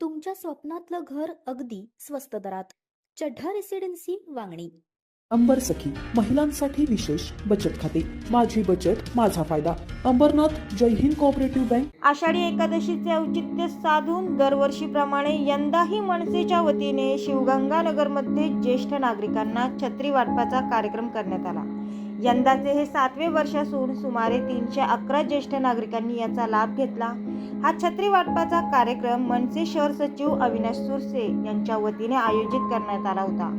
तुमच्या स्वप्नातलं घर अगदी स्वस्त दरात. चढ्ढा रेसिडेन्सी वांगणी. अंबर सखी महिलांसाठी विशेष बचत खाते. माझी बचत माझा फायदा. अंबरनाथ जय हिंद कोऑपरेटिव्ह बँक आषाढी एकादशीचे औचित्य साधून दरवर्षीप्रमाणे यंदाही मनसेच्या वतीने शिवगंगानगरमध्ये ज्येष्ठ नागरिकांना छत्री वाटपाचा कार्यक्रम करण्यात आला. यंदाचे हे सातवे वर्ष असून सुमारे तीनशे अकरा ज्येष्ठ नागरिकांनी याचा लाभ घेतला. हा छत्री वाटपाचा कार्यक्रम मनसे शहर सचिव अविनाश सुरसे यांच्या वतीने आयोजित करण्यात आला होता.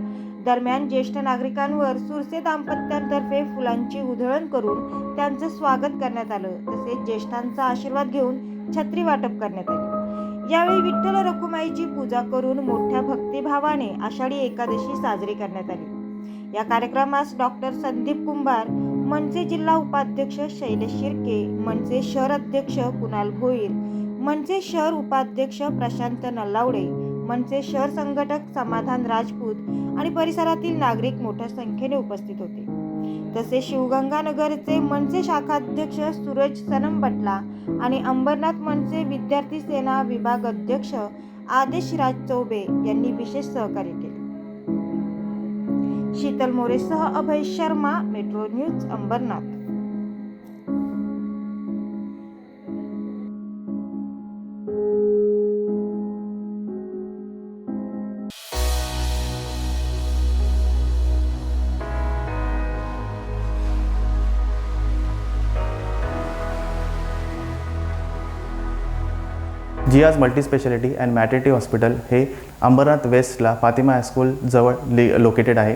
दरम्यान ज्येष्ठ नागरिकांवर सुरसे दाम्पत्यांतर्फे फुलांची उधळण करून त्यांचं स्वागत करण्यात आलं. तसेच ज्येष्ठांचा आशीर्वाद घेऊन छत्री वाटप करण्यात आले. यावेळी विठ्ठल रखुमाईची पूजा करून मोठ्या भक्तिभावाने आषाढी एकादशी साजरी करण्यात आली. या कार्यक्रमास डॉक्टर संदीप कुंभार मनसे जिल्हा उपाध्यक्ष शैलेश शिर्के मनसे शहर अध्यक्ष कुणाल भोईर मनसे शहर उपाध्यक्ष प्रशांत नल्लावडे मनसे शहर संघटक समाधान राजपूत आणि परिसरातील नागरिक मोठ्या संख्येने उपस्थित होते. तसेच शिवगंगानगरचे मनसे शाखाध्यक्ष सूरज सनम बटला आणि अंबरनाथ मनसे विद्यार्थी सेना विभाग अध्यक्ष आदेश राज चौबे यांनी विशेष सहकार्य केले. शीतल मोरेसह अभय शर्मा मेट्रो न्यूज अंबरनाथ. जियाज मल्टीस्पेशालिटी अँड मॅटर्निटी हॉस्पिटल हे अंबरनाथ वेस्टला फातिमा हायस्कूल जवळ लि लोकेटेड आहे.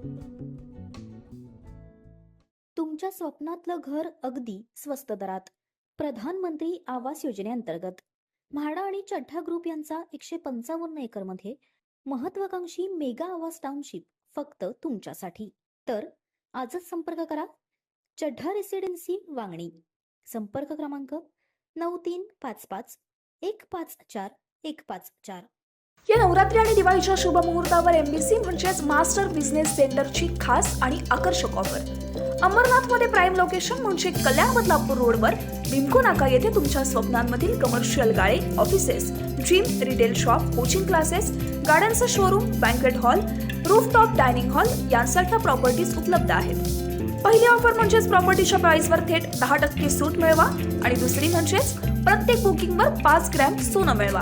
स्वप्नातलं घर अगदी स्वस्त दरात. प्रधानमंत्री आवास योजनेअंतर्गत. म्हाडा आणि चड्ढा ग्रुप यांचा एकशे पंचावन्न एकरमध्ये महत्वाकांक्षी मेगा आवास टाउनशिप फक्त तुमच्यासाठी. तर आजच संपर्क करा. चड्ढा रेसिडेन्सी वांगणी. संपर्क क्रमांक नऊ तीन पाच पाच एक पाच चार एक पाच चार. या नवरात्री आणि दिवाळीच्या शुभ मुहूर्तावर एमबीसी म्हणजेच मास्टर बिझनेस सेंटरची खास आणि आकर्षक ऑफर. अंबरनाथमध्ये प्राईम लोकेशन म्हणजे कल्याण बदलापूर रोडवर भिमको नाका येथे तुमच्या स्वप्नांमधील कमर्शियल गाळे offices gym retail shop coaching classes गाड्यांचं showroom banquet hall rooftop dining hall यांसारख्या प्रॉपर्टीज उपलब्ध आहेत. पहिली ऑफर म्हणजेच प्रॉपर्टीच्या प्राइसवर थेट दहा टक्के सूट मिळवा आणि दुसरी म्हणजेच प्रत्येक बुकिंगवर पाच ग्रॅम सोनं मिळवा.